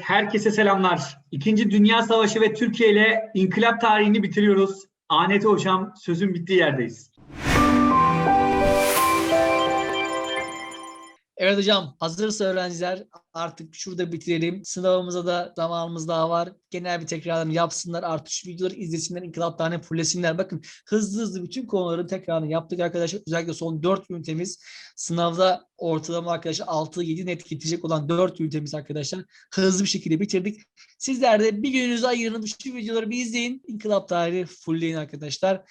Herkese selamlar. İkinci Dünya Savaşı ve Türkiye ile inkılap tarihini bitiriyoruz. Aneti Hocam sözün bittiği yerdeyiz. Evet hocam hazırsa öğrenciler artık şurada bitirelim. Sınavımıza da zamanımız daha var. Genel bir tekrarını yapsınlar. Artık şu videoları izlesinler. İnkılap tane fullesinler. Bakın hızlı hızlı bütün konuların tekrarını yaptık arkadaşlar. Özellikle son 4 ünitemiz sınavda ortalama arkadaşlar 6-7 net getirecek olan 4 ünitemiz arkadaşlar. Hızlı bir şekilde bitirdik. Sizler de bir gününüzü ayırın. Şu videoları bir izleyin. İnkılap tarihi fullleyin arkadaşlar.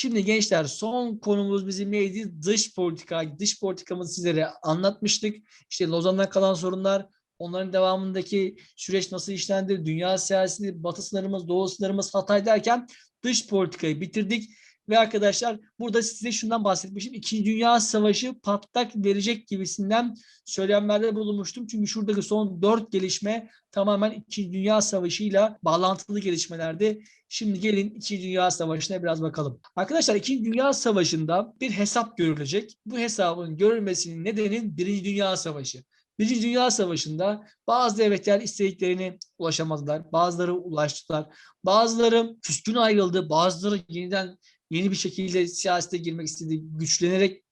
Şimdi gençler son konumuz bizim neydi? Dış politika. Dış politikamızı sizlere anlatmıştık. İşte Lozan'dan kalan sorunlar, onların devamındaki süreç nasıl işlendi, dünya siyaseti, batı sınırımız, doğu sınırımız, Hatay derken dış politikayı bitirdik. Ve arkadaşlar burada size şundan bahsetmiştim. İkinci Dünya Savaşı patlak verecek gibisinden söylemlerde bulunmuştum. Çünkü şuradaki son dört gelişme tamamen İkinci Dünya Savaşı ile bağlantılı gelişmelerdi. Şimdi gelin İkinci Dünya Savaşı'na biraz bakalım. Arkadaşlar İkinci Dünya Savaşı'nda bir hesap görülecek. Bu hesabın görülmesinin nedeni Birinci Dünya Savaşı. Birinci Dünya Savaşı'nda bazı devletler istediklerini ulaşamadılar. Bazıları ulaştılar. Bazıları küskün ayrıldı. Bazıları yeniden yeni bir şekilde siyasete girmek istedi. Güçlenerek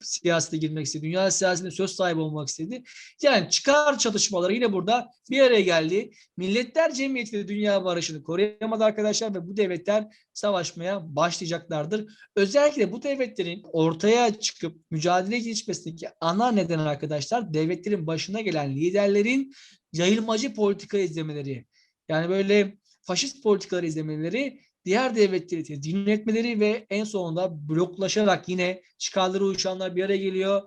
siyasete girmek istedi. Dünya siyasetinde söz sahibi olmak istedi. Yani çıkar çatışmaları yine burada bir araya geldi. Milletler Cemiyeti de dünya barışını koruyamadı arkadaşlar ve bu devletler savaşmaya başlayacaklardır. Özellikle bu devletlerin ortaya çıkıp mücadele geçmesindeki ana neden arkadaşlar devletlerin başına gelen liderlerin yayılmacı politika izlemeleri. Yani böyle faşist politikalar izlemeleri diğer devletleri tedbir etmeleri ve en sonunda bloklaşarak yine çıkarları uyuşanlar bir araya geliyor.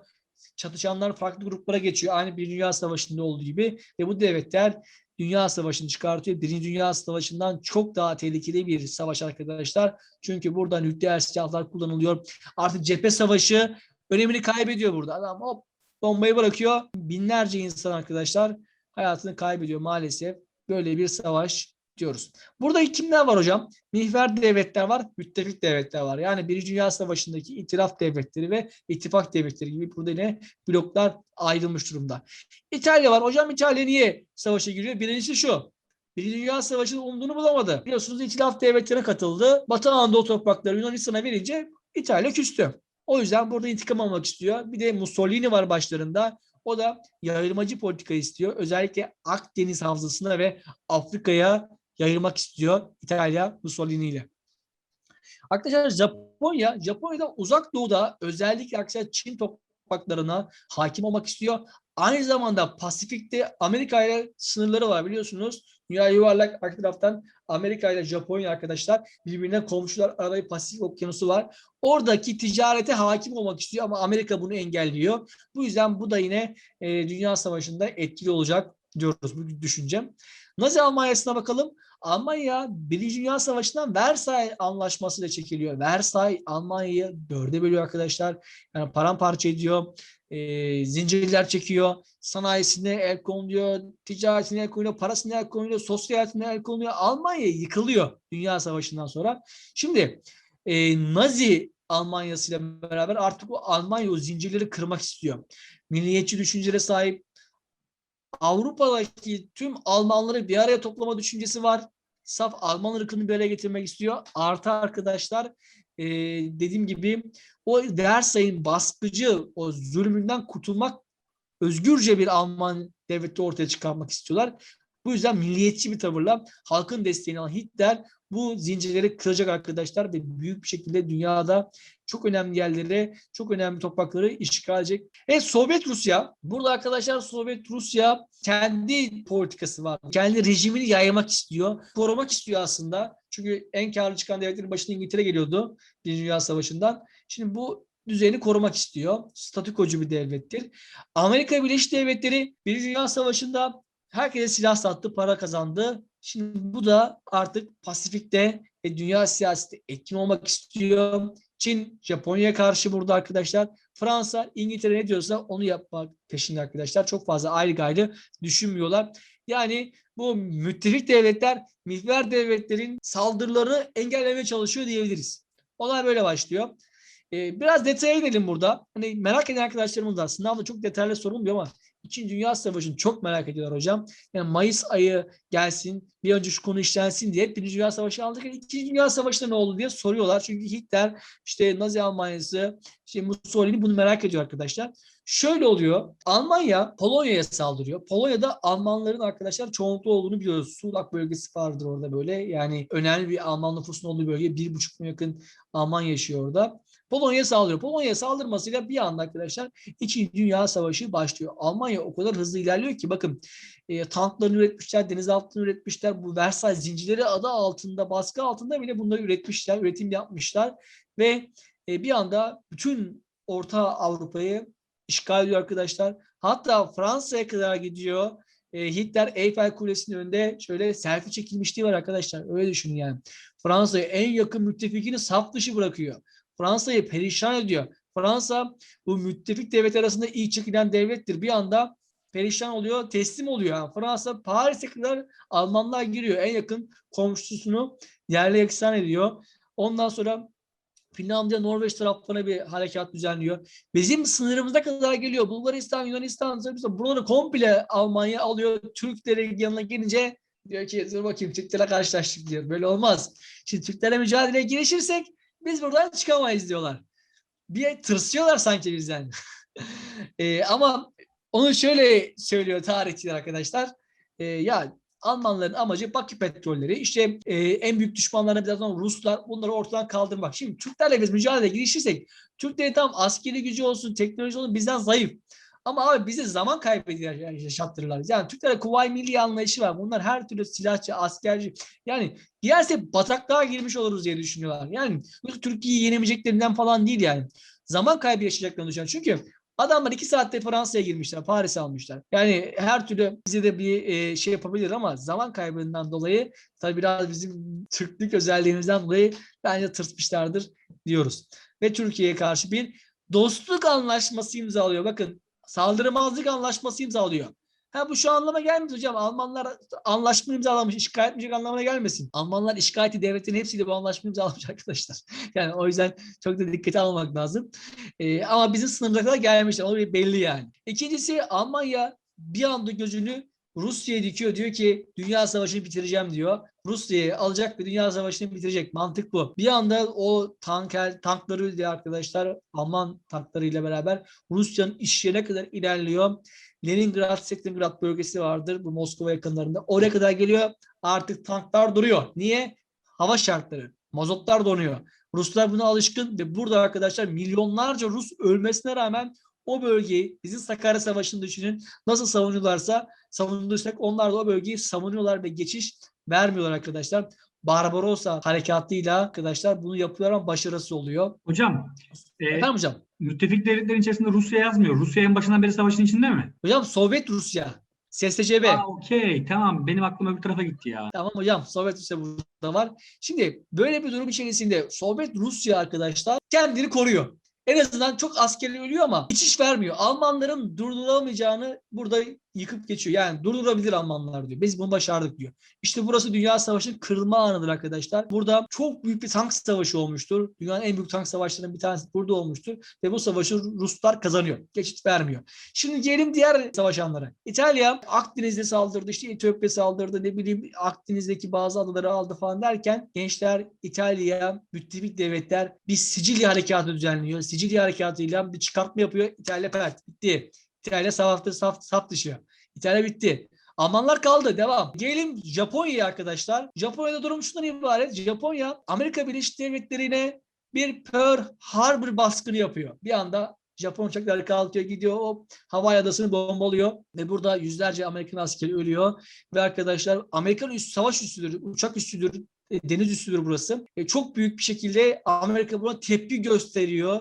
Çatışanlar farklı gruplara geçiyor. Aynı bir Dünya Savaşı'nda olduğu gibi ve bu devletler Dünya Savaşı'nı çıkartıyor. Birinci Dünya Savaşı'ndan çok daha tehlikeli bir savaş arkadaşlar. Çünkü burada nükleer silahlar kullanılıyor. Artık cephe savaşı önemini kaybediyor burada. Adam hop bombayı bırakıyor. Binlerce insan arkadaşlar hayatını kaybediyor maalesef. Böyle bir savaş diyoruz. Burada kimler var hocam? Mihver devletler var, müttefik devletler var. Yani Birinci Dünya Savaşı'ndaki itilaf devletleri ve ittifak devletleri gibi burada yine bloklar ayrılmış durumda. İtalya var. Hocam İtalya niye savaşa giriyor? Birincisi şu. Birinci Dünya Savaşı'nın umduğunu bulamadı. Biliyorsunuz itilaf devletlerine katıldı. Batı Anadolu toprakları Yunanistan'a verince İtalya küstü. O yüzden burada intikam almak istiyor. Bir de Mussolini var başlarında. O da yayılmacı politika istiyor. Özellikle Akdeniz havzasına ve Afrika'ya yayılmak istiyor İtalya Mussolini ile. Arkadaşlar Japonya, Japonya'da uzak doğuda özellikle arkadaşlar Çin topraklarına hakim olmak istiyor. Aynı zamanda Pasifik'te Amerika ile sınırları var biliyorsunuz. Dünya yuvarlak arka taraftan Amerika ile Japonya arkadaşlar birbirine komşular arada Pasifik okyanusu var. Oradaki ticarete hakim olmak istiyor ama Amerika bunu engelliyor. Bu yüzden bu da yine e, Dünya Savaşı'nda etkili olacak diyoruz bu düşüncem. Nazi Almanya'sına bakalım. Almanya Birinci Dünya Savaşı'ndan Versay Anlaşması ile çekiliyor. Versay Almanya'yı dörde bölüyor arkadaşlar. Yani paramparça ediyor. E, zincirler çekiyor. Sanayisine el konuluyor. Ticaretine el konuluyor. Parasına el konuluyor. Sosyal hayatına el konuluyor. Almanya yıkılıyor Dünya Savaşı'ndan sonra. Şimdi e, Nazi Almanya'sı ile beraber artık o Almanya o zincirleri kırmak istiyor. Milliyetçi düşüncelere sahip Avrupa'daki tüm Almanları bir araya toplama düşüncesi var. Saf Alman ırkını bir araya getirmek istiyor. Artı arkadaşlar e, dediğim gibi o Versay'ın baskıcı o zulmünden kurtulmak özgürce bir Alman devleti ortaya çıkarmak istiyorlar. Bu yüzden milliyetçi bir tavırla halkın desteğini alan Hitler bu zincirleri kıracak arkadaşlar ve büyük bir şekilde dünyada çok önemli yerlere, çok önemli toprakları işgal edecek. Evet Sovyet Rusya, burada arkadaşlar Sovyet Rusya kendi politikası var. Kendi rejimini yaymak istiyor, korumak istiyor aslında. Çünkü en karlı çıkan devletlerin başında İngiltere geliyordu Birinci Dünya Savaşı'ndan. Şimdi bu düzeni korumak istiyor. Statükocu bir devlettir. Amerika Birleşik Devletleri Birinci Dünya Savaşı'nda herkese silah sattı, para kazandı. Şimdi bu da artık Pasifik'te ve dünya siyaseti etkin olmak istiyor. Çin, Japonya'ya karşı burada arkadaşlar. Fransa, İngiltere ne diyorsa onu yapmak peşinde arkadaşlar. Çok fazla ayrı gayrı düşünmüyorlar. Yani bu müttefik devletler, mihver devletlerin saldırıları engellemeye çalışıyor diyebiliriz. Olay böyle başlıyor. Ee, biraz detaya inelim burada. Hani merak eden arkadaşlarımız var. Sınavda çok detaylı sorulmuyor ama İkinci Dünya Savaşı'nı çok merak ediyorlar hocam. Yani Mayıs ayı gelsin, bir önce şu konu işlensin diye Birinci Dünya Savaşı aldık. İkinci Dünya Savaşı'nda ne oldu diye soruyorlar. Çünkü Hitler, işte Nazi Almanya'sı, işte Mussolini bunu merak ediyor arkadaşlar. Şöyle oluyor. Almanya Polonya'ya saldırıyor. Polonya'da Almanların arkadaşlar çoğunluklu olduğunu biliyoruz. Sulak bölgesi vardır orada böyle. Yani önemli bir Alman nüfusunun olduğu bölge. Bir buçuk milyon yakın Alman yaşıyor orada. Polonya'ya saldırıyor. Polonya'ya saldırmasıyla bir anda arkadaşlar İkinci Dünya Savaşı başlıyor. Almanya o kadar hızlı ilerliyor ki bakın e, tanklarını üretmişler, denizaltılarını üretmişler. Bu Versay zincirleri adı altında, baskı altında bile bunları üretmişler, üretim yapmışlar ve e, bir anda bütün Orta Avrupa'yı işgal ediyor arkadaşlar. Hatta Fransa'ya kadar gidiyor. E, Hitler Eyfel Kulesi'nin önünde şöyle selfie çekilmişliği var arkadaşlar. Öyle düşünün yani. Fransa'ya en yakın müttefikini saf dışı bırakıyor. Fransa'yı perişan ediyor. Fransa bu müttefik devlet arasında ilk çekilen devlettir. Bir anda perişan oluyor, teslim oluyor. Yani Fransa Paris'e kadar Almanlar giriyor. En yakın komşusunu yerle yeksan ediyor. Ondan sonra Finlandiya, Norveç taraflarına bir harekat düzenliyor. Bizim sınırımıza kadar geliyor. Bulgaristan, Yunanistan, Sırbistan buraları komple Almanya alıyor. Türklerin yanına gelince diyor ki dur bakayım Türklerle karşılaştık diyor. Böyle olmaz. Şimdi Türklerle mücadeleye girişirsek biz buradan çıkamayız diyorlar. Bir tırsıyorlar sanki bizden. e, ama onu şöyle söylüyor tarihçiler arkadaşlar. E, ya Almanların amacı Bakü petrolleri. İşte e, en büyük düşmanlarına birazdan Ruslar bunları ortadan kaldırmak. Şimdi Türklerle biz mücadeleye girişirsek Türklerin tam askeri gücü olsun, teknoloji olsun bizden zayıf. Ama abi bize zaman kaybediyor yaşattırırlar. Yani Türklere Kuvayi Milli anlayışı var. Bunlar her türlü silahçı, askerci. Yani girersek bataklığa girmiş oluruz diye düşünüyorlar. Yani Türkiye'yi yenemeyeceklerinden falan değil yani. Zaman kaybı yaşayacaklarını düşünüyorlar. Çünkü Adamlar iki saatte Fransa'ya girmişler, Paris'e almışlar. Yani her türlü bize de bir e, şey yapabilir ama zaman kaybından dolayı tabii biraz bizim Türklük özelliğimizden dolayı bence tırsmışlardır diyoruz. Ve Türkiye'ye karşı bir dostluk anlaşması imzalıyor. Bakın saldırmazlık anlaşması imzalıyor. Ha bu şu anlama gelmiyor hocam. Almanlar anlaşma imzalamış, işgal etmeyecek anlamına gelmesin. Almanlar işgal ettiği devletin hepsiyle bu anlaşma imzalamış arkadaşlar. Yani o yüzden çok da dikkate almak lazım. Ee, ama bizim sınırımıza kadar gelmişler. O belli yani. İkincisi Almanya bir anda gözünü Rusya'ya dikiyor. Diyor ki dünya savaşını bitireceğim diyor. Rusya'yı alacak ve dünya savaşını bitirecek. Mantık bu. Bir anda o tanker, tankları diye arkadaşlar Alman tanklarıyla beraber Rusya'nın iş yerine kadar ilerliyor. Leningrad, Stalingrad bölgesi vardır bu Moskova yakınlarında. Oraya kadar geliyor. Artık tanklar duruyor. Niye? Hava şartları. Mazotlar donuyor. Ruslar buna alışkın ve burada arkadaşlar milyonlarca Rus ölmesine rağmen o bölgeyi bizim Sakarya Savaşı'nı düşünün nasıl savunuyorlarsa savunulursak onlar da o bölgeyi savunuyorlar ve geçiş vermiyorlar arkadaşlar. Barbarossa harekatıyla arkadaşlar bunu yapıyorlar ama başarısı oluyor. Hocam, e, Efendim hocam? müttefik devletlerin içerisinde Rusya yazmıyor. Rusya en başından beri savaşın içinde mi? Hocam Sovyet Rusya. SSCB. Aa, okey. Tamam. Benim aklım öbür tarafa gitti ya. Tamam hocam Sovyet Rusya burada var. Şimdi böyle bir durum içerisinde Sovyet Rusya arkadaşlar kendini koruyor. En azından çok askeri ölüyor ama geçiş vermiyor. Almanların durduramayacağını burada yıkıp geçiyor. Yani durdurabilir Almanlar diyor. Biz bunu başardık diyor. İşte burası Dünya Savaşı'nın kırılma anıdır arkadaşlar. Burada çok büyük bir tank savaşı olmuştur. Dünyanın en büyük tank savaşlarının bir tanesi burada olmuştur. Ve bu savaşı Ruslar kazanıyor. Geçit vermiyor. Şimdi gelelim diğer savaşanlara. İtalya Akdeniz'de saldırdı. işte Etiyopya saldırdı. Ne bileyim Akdeniz'deki bazı adaları aldı falan derken gençler İtalya, müttefik devletler bir Sicilya harekatı düzenliyor. Sicilya harekatıyla bir çıkartma yapıyor. İtalya pert. Bitti. İtalya saf, saf, saf dışı. İtalya bitti. Almanlar kaldı. Devam. Gelelim Japonya'ya arkadaşlar. Japonya'da durum şundan ibaret. Japonya Amerika Birleşik Devletleri'ne bir Pearl Harbor baskını yapıyor. Bir anda Japon uçakları kalkıyor gidiyor o Hawaii adasını bombalıyor ve burada yüzlerce Amerikan askeri ölüyor ve arkadaşlar Amerikan üst savaş üssüdür, uçak üssüdür, e, deniz üssüdür burası. E, çok büyük bir şekilde Amerika buna tepki gösteriyor.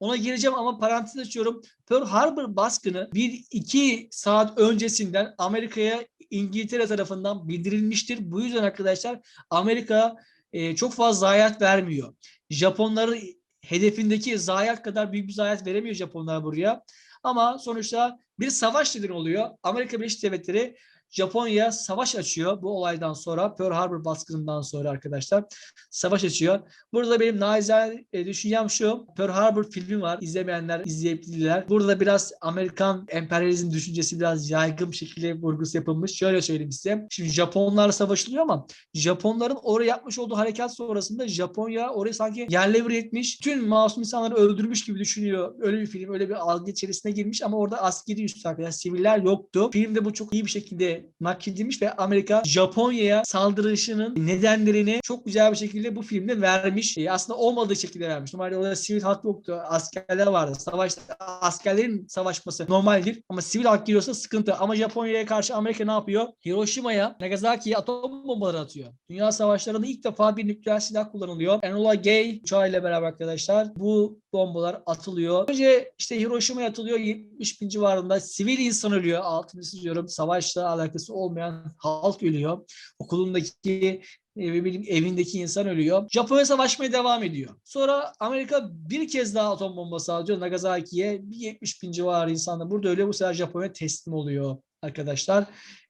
Ona gireceğim ama parantez açıyorum. Pearl Harbor baskını 1-2 saat öncesinden Amerika'ya İngiltere tarafından bildirilmiştir. Bu yüzden arkadaşlar Amerika e, çok fazla zayiat vermiyor. Japonların hedefindeki zayiat kadar büyük bir zayiat veremiyor Japonlar buraya. Ama sonuçta bir savaş nedeni oluyor. Amerika Birleşik Devletleri Japonya savaş açıyor bu olaydan sonra. Pearl Harbor baskınından sonra arkadaşlar savaş açıyor. Burada benim naizane e, düşüncem şu. Pearl Harbor filmi var. İzlemeyenler izleyebilirler. Burada biraz Amerikan emperyalizm düşüncesi biraz yaygın şekilde vurgusu yapılmış. Şöyle söyleyeyim size. Şimdi Japonlarla savaşılıyor ama Japonların oraya yapmış olduğu harekat sonrasında Japonya orayı sanki yerle bir etmiş. Tüm masum insanları öldürmüş gibi düşünüyor. Öyle bir film, öyle bir algı içerisine girmiş ama orada askeri üstü arkadaşlar, siviller yoktu. Filmde bu çok iyi bir şekilde nakledilmiş ve Amerika Japonya'ya saldırışının nedenlerini çok güzel bir şekilde bu filmde vermiş. E, aslında olmadığı şekilde vermiş. Normalde orada sivil halk yoktu. Askerler vardı. Savaşta askerlerin savaşması normaldir ama sivil halk giriyorsa sıkıntı. Ama Japonya'ya karşı Amerika ne yapıyor? Hiroşima'ya, Nagasaki'ye atom bombaları atıyor. Dünya savaşlarında ilk defa bir nükleer silah kullanılıyor. Enola Gay uçağıyla beraber arkadaşlar bu bombalar atılıyor. Önce işte Hiroşima'ya atılıyor 70 bin civarında sivil insan ölüyor. Altını çiziyorum. Savaşla alakası olmayan halk ölüyor. Okulundaki ve benim evindeki insan ölüyor. Japonya savaşmaya devam ediyor. Sonra Amerika bir kez daha atom bombası atıyor Nagasaki'ye. Bir 70 bin civarı insan da burada ölüyor. Bu sefer Japonya teslim oluyor arkadaşlar.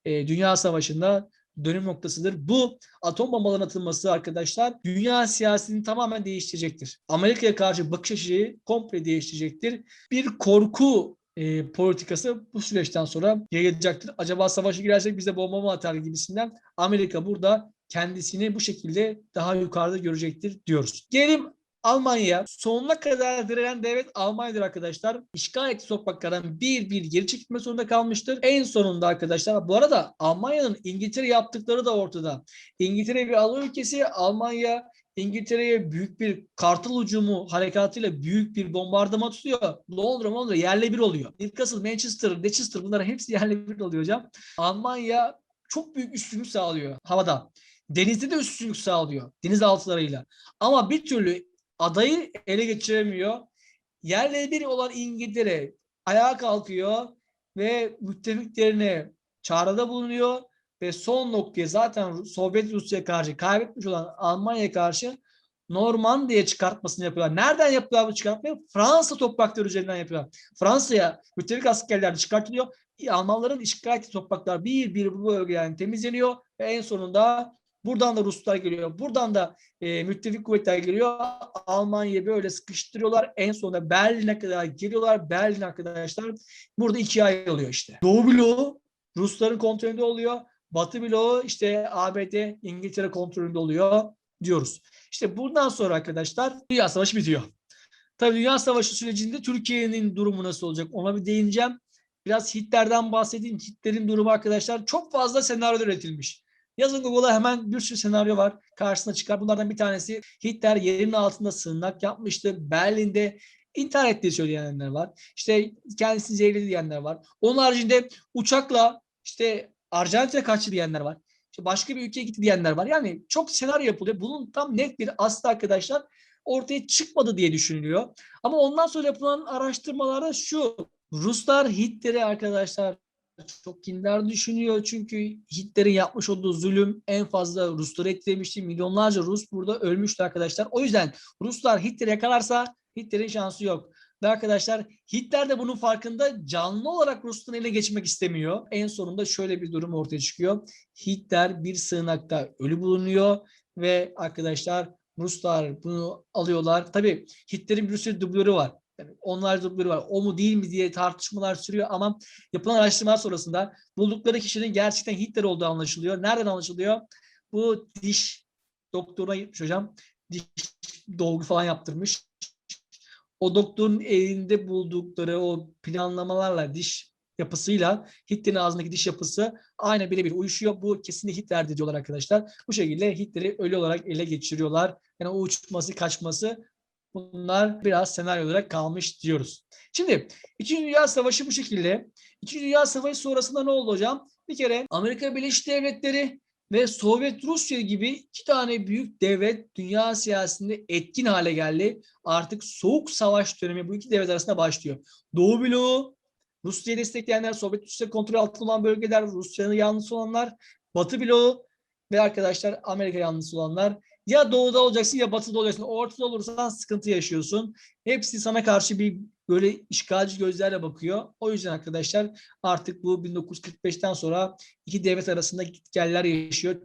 E, Dünya Savaşı'nda dönüm noktasıdır. Bu atom bombaların atılması arkadaşlar dünya siyasetini tamamen değiştirecektir. Amerika'ya karşı bakış açıyı komple değiştirecektir. Bir korku e, politikası bu süreçten sonra yayılacaktır. Acaba savaşa girersek bize bomba mı atar gibisinden Amerika burada kendisini bu şekilde daha yukarıda görecektir diyoruz. Gelelim Almanya sonuna kadar direnen devlet Almanya'dır arkadaşlar. İşgal ettiği topraklardan bir bir geri çekilme zorunda kalmıştır. En sonunda arkadaşlar bu arada Almanya'nın İngiltere yaptıkları da ortada. İngiltere bir alı ülkesi Almanya İngiltere'ye büyük bir kartal hücumu harekatıyla büyük bir bombardıman tutuyor. Londra, Londra yerle bir oluyor. Newcastle, Manchester, Leicester bunların hepsi yerle bir oluyor hocam. Almanya çok büyük üstünlük sağlıyor havada. Denizde de üstünlük sağlıyor denizaltılarıyla. Ama bir türlü adayı ele geçiremiyor. Yerle bir olan İngiltere ayağa kalkıyor ve müttefiklerine çağrıda bulunuyor ve son noktaya zaten Sovyet Rusya karşı kaybetmiş olan Almanya'ya karşı Normandiya çıkartmasını yapıyorlar. Nereden yapıyorlar bu çıkartmayı? Fransa toprakları üzerinden yapıyorlar. Fransa'ya müttefik askerler çıkartılıyor. Almanların işgal ettiği topraklar bir bir bu bölgeden temizleniyor ve en sonunda Buradan da Ruslar geliyor. Buradan da e, müttefik kuvvetler geliyor. Almanya'yı böyle sıkıştırıyorlar. En sonunda Berlin'e kadar geliyorlar. Berlin arkadaşlar burada ikiye ayrılıyor işte. Doğu bloğu Rusların kontrolünde oluyor. Batı bloğu işte ABD, İngiltere kontrolünde oluyor diyoruz. İşte buradan sonra arkadaşlar Dünya Savaşı bitiyor. Tabii Dünya Savaşı sürecinde Türkiye'nin durumu nasıl olacak ona bir değineceğim. Biraz Hitler'den bahsedeyim. Hitler'in durumu arkadaşlar çok fazla senaryo üretilmiş. Yazın Google'a hemen bir sürü senaryo var. Karşısına çıkar. Bunlardan bir tanesi Hitler yerin altında sığınak yapmıştı. Berlin'de intihar ettiği söyleyenler var. İşte kendisini zehirledi diyenler var. Onun haricinde uçakla işte Arjantin'e kaçtı diyenler var. İşte başka bir ülkeye gitti diyenler var. Yani çok senaryo yapılıyor. Bunun tam net bir aslı arkadaşlar ortaya çıkmadı diye düşünülüyor. Ama ondan sonra yapılan araştırmalarda şu. Ruslar Hitler'i arkadaşlar çok kindar düşünüyor. Çünkü Hitler'in yapmış olduğu zulüm en fazla Rusları etkilemişti. Milyonlarca Rus burada ölmüştü arkadaşlar. O yüzden Ruslar Hitler'i yakalarsa Hitler'in şansı yok. Ve arkadaşlar Hitler de bunun farkında canlı olarak Rusların eline geçmek istemiyor. En sonunda şöyle bir durum ortaya çıkıyor. Hitler bir sığınakta ölü bulunuyor ve arkadaşlar Ruslar bunu alıyorlar. Tabii Hitler'in bir sürü dublörü var. Yani onlarca dublörü var. O mu değil mi diye tartışmalar sürüyor ama yapılan araştırmalar sonrasında buldukları kişinin gerçekten Hitler olduğu anlaşılıyor. Nereden anlaşılıyor? Bu diş doktoruna gitmiş hocam. Diş dolgu falan yaptırmış. O doktorun elinde buldukları o planlamalarla diş yapısıyla Hitler'in ağzındaki diş yapısı aynı birebir uyuşuyor. Bu kesinlikle Hitler'di diyorlar arkadaşlar. Bu şekilde Hitler'i ölü olarak ele geçiriyorlar. Yani o uçması, kaçması bunlar biraz senaryo olarak kalmış diyoruz. Şimdi İkinci Dünya Savaşı bu şekilde. İkinci Dünya Savaşı sonrasında ne oldu hocam? Bir kere Amerika Birleşik Devletleri ve Sovyet Rusya gibi iki tane büyük devlet dünya siyasetinde etkin hale geldi. Artık soğuk savaş dönemi bu iki devlet arasında başlıyor. Doğu bloğu, Rusya'yı destekleyenler, Sovyet Rusya kontrol altında olan bölgeler, Rusya'nın yanlısı olanlar, Batı bloğu ve arkadaşlar Amerika yanlısı olanlar. Ya doğuda olacaksın ya batıda olacaksın. Ortada olursan sıkıntı yaşıyorsun. Hepsi sana karşı bir böyle işgalci gözlerle bakıyor. O yüzden arkadaşlar artık bu 1945'ten sonra iki devlet arasında gitgeller yaşıyor.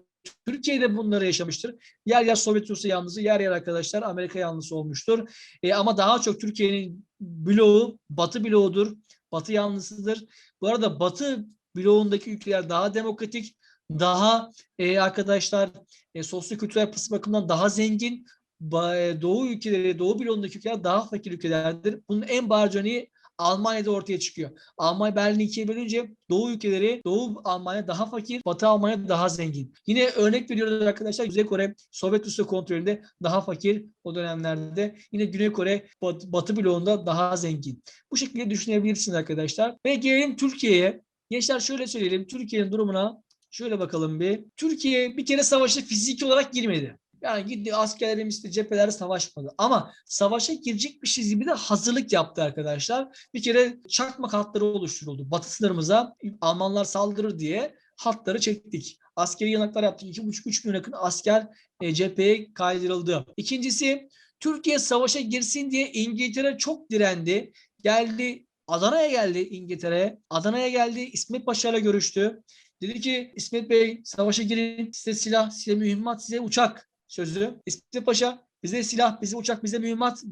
Türkiye de bunları yaşamıştır. Yer yer Sovyet Rusya yanlısı, yer yer arkadaşlar Amerika yanlısı olmuştur. E, ama daha çok Türkiye'nin bloğu Batı bloğudur. Batı yanlısıdır. Bu arada Batı bloğundaki ülkeler daha demokratik, daha e, arkadaşlar e, sosyo-kültürel yapısı bakımından daha zengin. E, Doğu ülkeleri, Doğu bloğundaki ülkeler daha fakir ülkelerdir. Bunun en bariz örneği Almanya'da ortaya çıkıyor. Almanya Berlin'i ikiye bölünce Doğu ülkeleri, Doğu Almanya daha fakir, Batı Almanya daha zengin. Yine örnek veriyoruz arkadaşlar Kuzey Kore Sovyet Rusya kontrolünde daha fakir o dönemlerde. Yine Güney Kore Batı, Batı bloğunda daha zengin. Bu şekilde düşünebilirsiniz arkadaşlar. Ve gelelim Türkiye'ye. Gençler şöyle söyleyelim. Türkiye'nin durumuna şöyle bakalım bir. Türkiye bir kere savaşa fiziki olarak girmedi. Yani gitti askerlerimiz de cephelerde savaşmadı. Ama savaşa girecekmişiz gibi de hazırlık yaptı arkadaşlar. Bir kere çakmak hatları oluşturuldu. Batı sınırımıza Almanlar saldırır diye hatları çektik. Askeri yanaklar yaptık. 2,5-3 milyon yakın asker e, cepheye kaydırıldı. İkincisi Türkiye savaşa girsin diye İngiltere çok direndi. Geldi Adana'ya geldi İngiltere. Adana'ya geldi İsmet Paşa ile görüştü. Dedi ki İsmet Bey savaşa girin size silah, size mühimmat, size uçak sözü. İsmet Paşa bize silah, bize uçak, bize mühimmat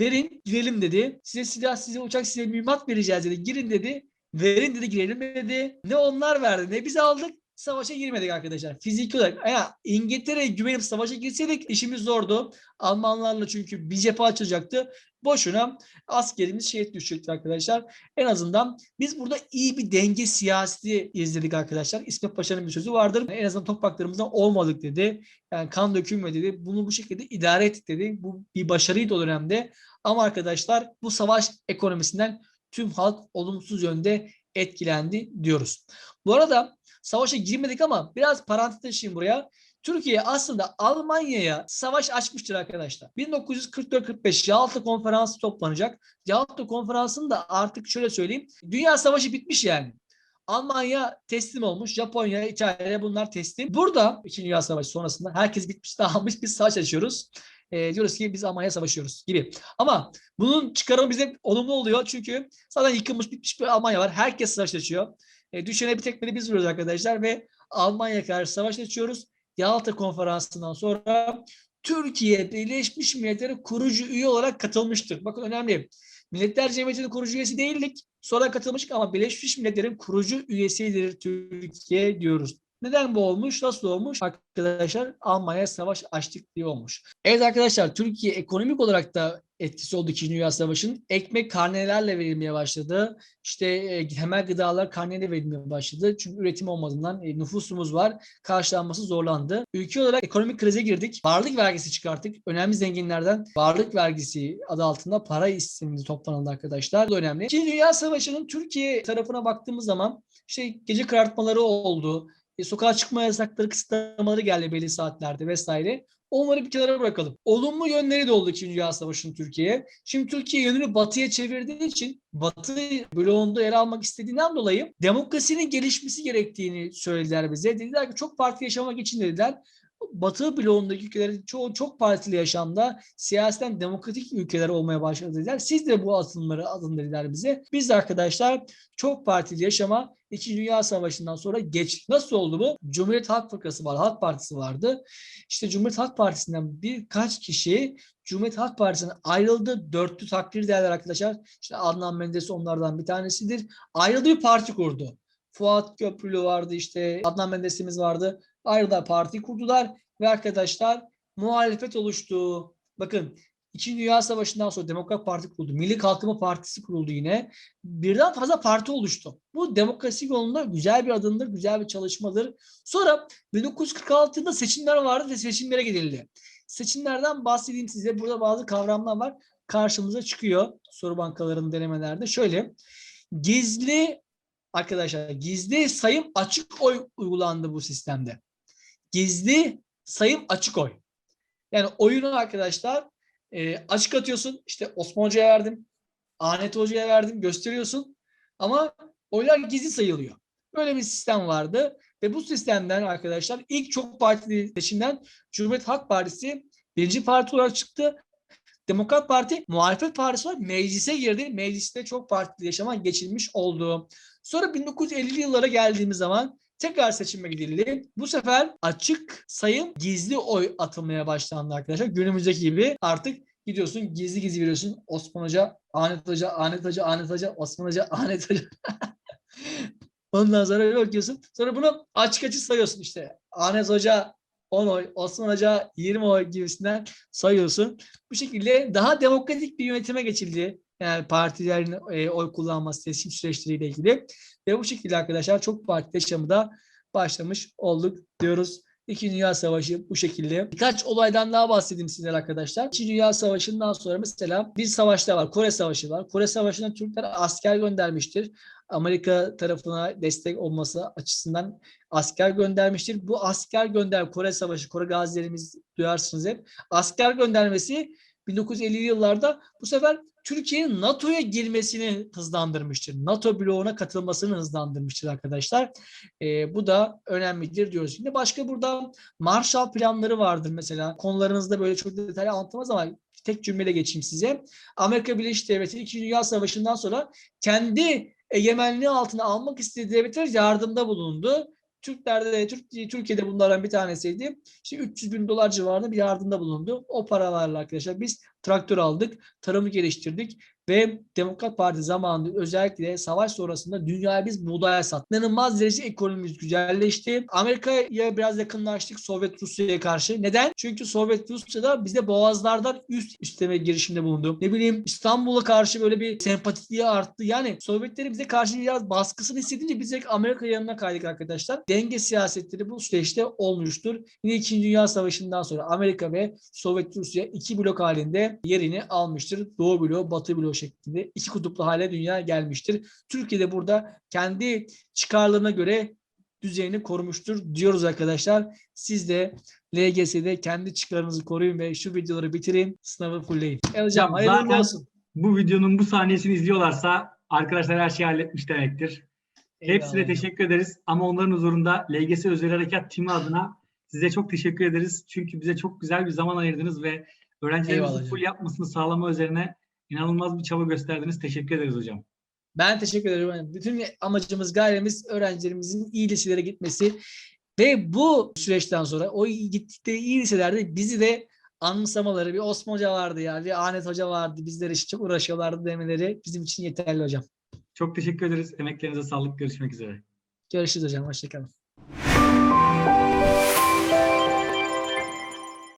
verin girelim dedi. Size silah, size uçak, size mühimmat vereceğiz dedi. Girin dedi. Verin dedi girelim dedi. Ne onlar verdi ne biz aldık. Savaşa girmedik arkadaşlar. Fiziki olarak. Ya İngiltere'ye güvenip savaşa girseydik işimiz zordu. Almanlarla çünkü bir cephe açılacaktı. Boşuna askerimiz şehit düşecekti arkadaşlar. En azından biz burada iyi bir denge siyaseti izledik arkadaşlar. İsmet Paşa'nın bir sözü vardır. En azından topraklarımızdan olmadık dedi. Yani kan dökülmedi dedi. Bunu bu şekilde idare ettik dedi. Bu bir başarıydı o dönemde. Ama arkadaşlar bu savaş ekonomisinden tüm halk olumsuz yönde etkilendi diyoruz. Bu arada savaşa girmedik ama biraz parantez açayım buraya. Türkiye aslında Almanya'ya savaş açmıştır arkadaşlar. 1944-45 Yalta Konferansı toplanacak. Yalta Konferansı'nda artık şöyle söyleyeyim. Dünya Savaşı bitmiş yani. Almanya teslim olmuş. Japonya, İtalya bunlar teslim. Burada 2. Dünya Savaşı sonrasında herkes bitmiş dağılmış biz savaş açıyoruz. E, diyoruz ki biz Almanya savaşıyoruz gibi. Ama bunun çıkarımı bize olumlu oluyor. Çünkü zaten yıkılmış bitmiş bir Almanya var. Herkes savaş açıyor. E, düşene bir tekmeli biz vuruyoruz arkadaşlar ve Almanya karşı savaş açıyoruz. Yalta konferansından sonra Türkiye Birleşmiş Milletler'e kurucu üye olarak katılmıştır. Bakın önemli. Milletler Cemiyeti'nin kurucu üyesi değildik. Sonra katılmıştık ama Birleşmiş Milletler'in kurucu üyesidir Türkiye diyoruz. Neden bu olmuş? Nasıl olmuş? Arkadaşlar Almanya savaş açtık diye olmuş. Evet arkadaşlar Türkiye ekonomik olarak da etkisi oldu 2. Dünya Savaşı'nın. Ekmek karnelerle verilmeye başladı. İşte e, temel gıdalar karneyle verilmeye başladı. Çünkü üretim olmadığından e, nüfusumuz var. Karşılanması zorlandı. Ülke olarak ekonomik krize girdik. Varlık vergisi çıkarttık. Önemli zenginlerden varlık vergisi adı altında para sisteminde toplanıldı arkadaşlar. Bu önemli. 2. Dünya Savaşı'nın Türkiye tarafına baktığımız zaman işte gece karartmaları oldu. E, sokağa çıkma yasakları, kısıtlamaları geldi belli saatlerde vesaire. Onları bir kenara bırakalım. Olumlu yönleri de oldu 2. Dünya Savaşı'nın Türkiye'ye. Şimdi Türkiye yönünü batıya çevirdiği için batı bloğunda yer almak istediğinden dolayı demokrasinin gelişmesi gerektiğini söylediler bize. Dediler ki çok farklı yaşamak için dediler. Batı bloğundaki ülkelerin çoğu çok partili yaşamda siyaseten demokratik ülkeler olmaya başladı. Siz de bu atımları alın dediler bize. Biz de arkadaşlar çok partili yaşama İkinci Dünya Savaşı'ndan sonra geç. Nasıl oldu bu? Cumhuriyet Halk Fırkası var, Halk Partisi vardı. İşte Cumhuriyet Halk Partisi'nden birkaç kişi Cumhuriyet Halk Partisi'nden ayrıldı. Dörtlü takdir değerler arkadaşlar. İşte Adnan Menderes onlardan bir tanesidir. Ayrıldı bir parti kurdu. Fuat Köprülü vardı işte Adnan Menderes'imiz vardı. Ayrıldılar parti kurdular ve arkadaşlar muhalefet oluştu. Bakın İkinci Dünya Savaşı'ndan sonra Demokrat Parti kuruldu. Milli Kalkınma Partisi kuruldu yine. Birden fazla parti oluştu. Bu demokrasi yolunda güzel bir adımdır, güzel bir çalışmadır. Sonra 1946'da seçimler vardı ve seçimlere gidildi. Seçimlerden bahsedeyim size. Burada bazı kavramlar var. Karşımıza çıkıyor soru bankalarının denemelerde. Şöyle gizli arkadaşlar gizli sayım açık oy uygulandı bu sistemde. Gizli sayım açık oy. Yani oyunu arkadaşlar e, açık atıyorsun. İşte Osman Hoca'ya verdim. Ahmet Hoca'ya verdim. Gösteriyorsun. Ama oylar gizli sayılıyor. Böyle bir sistem vardı. Ve bu sistemden arkadaşlar ilk çok partili seçimden Cumhuriyet Halk Partisi birinci parti olarak çıktı. Demokrat Parti muhalefet partisi olarak meclise girdi. Mecliste çok partili yaşama geçilmiş oldu. Sonra 1950'li yıllara geldiğimiz zaman tekrar seçime gidildi. Bu sefer açık sayım gizli oy atılmaya başlandı arkadaşlar. Günümüzdeki gibi artık gidiyorsun gizli gizli veriyorsun. Osman Hoca, Ahmet Hoca, Ahmet Hoca, Ahmet Hoca, Osman Hoca, Ahmet Hoca. Ondan sonra bir bakıyorsun. Sonra bunu açık açık sayıyorsun işte. Ahmet Hoca 10 oy, Osman Hoca 20 oy gibisinden sayıyorsun. Bu şekilde daha demokratik bir yönetime geçildi. Yani partilerin e, oy kullanması seçim süreçleriyle ilgili. Ve bu şekilde arkadaşlar çok partili yaşamı da başlamış olduk diyoruz. İkinci Dünya Savaşı bu şekilde. Birkaç olaydan daha bahsedeyim sizlere arkadaşlar. İkinci Dünya Savaşı'ndan sonra mesela bir savaşta var. Kore Savaşı var. Kore Savaşı'nda Türkler asker göndermiştir. Amerika tarafına destek olması açısından asker göndermiştir. Bu asker gönder Kore Savaşı, Kore gazilerimiz duyarsınız hep. Asker göndermesi 1950'li yıllarda bu sefer Türkiye'nin NATO'ya girmesini hızlandırmıştır. NATO bloğuna katılmasını hızlandırmıştır arkadaşlar. Ee, bu da önemlidir diyoruz. Şimdi başka burada Marshall planları vardır mesela. Konularınızda böyle çok detaylı anlatmaz ama tek cümleyle geçeyim size. Amerika Birleşik Devletleri 2. Dünya Savaşı'ndan sonra kendi egemenliği altına almak istediği devletler yardımda bulundu. Türklerde de Türk, Türkiye'de bunlardan bir tanesiydi. İşte 300 bin dolar civarında bir yardımda bulundu. O paralarla arkadaşlar biz traktör aldık, tarımı geliştirdik ve Demokrat Parti zamanında özellikle savaş sonrasında dünyaya biz buğdaya sattık. İnanılmaz derece ekonomimiz güzelleşti. Amerika'ya biraz yakınlaştık Sovyet Rusya'ya karşı. Neden? Çünkü Sovyet Rusya'da bize boğazlardan üst üstleme girişimde bulundu. Ne bileyim İstanbul'a karşı böyle bir sempatikliği arttı. Yani Sovyetlerin bize karşı biraz baskısını hissedince biz Amerika yanına kaydık arkadaşlar. Denge siyasetleri bu süreçte olmuştur. Yine 2. Dünya Savaşı'ndan sonra Amerika ve Sovyet Rusya iki blok halinde yerini almıştır. Doğu bloğu, Batı bloğu şeklinde iki kutuplu hale dünya gelmiştir. Türkiye'de burada kendi çıkarlarına göre düzeyini korumuştur diyoruz arkadaşlar. Siz de LGS'de kendi çıkarınızı koruyun ve şu videoları bitirin. Sınavı fullleyin. Evet hocam hayırlı olsun. Bu videonun bu saniyesini izliyorlarsa arkadaşlar her şeyi halletmiş demektir. Hepsine Eyvallah. teşekkür ederiz ama onların huzurunda LGS Özel Harekat Timi adına size çok teşekkür ederiz. Çünkü bize çok güzel bir zaman ayırdınız ve öğrencilerimizin full yapmasını sağlama üzerine inanılmaz bir çaba gösterdiniz. Teşekkür ederiz hocam. Ben teşekkür ederim. Bütün amacımız, gayremiz öğrencilerimizin iyi liselere gitmesi ve bu süreçten sonra o gittikleri iyi liselerde bizi de anımsamaları, bir Osman Hoca vardı ya, bir Ahmet Hoca vardı, bizler için çok uğraşıyorlardı demeleri bizim için yeterli hocam. Çok teşekkür ederiz. Emeklerinize sağlık. Görüşmek üzere. Görüşürüz hocam, hoşçakalın.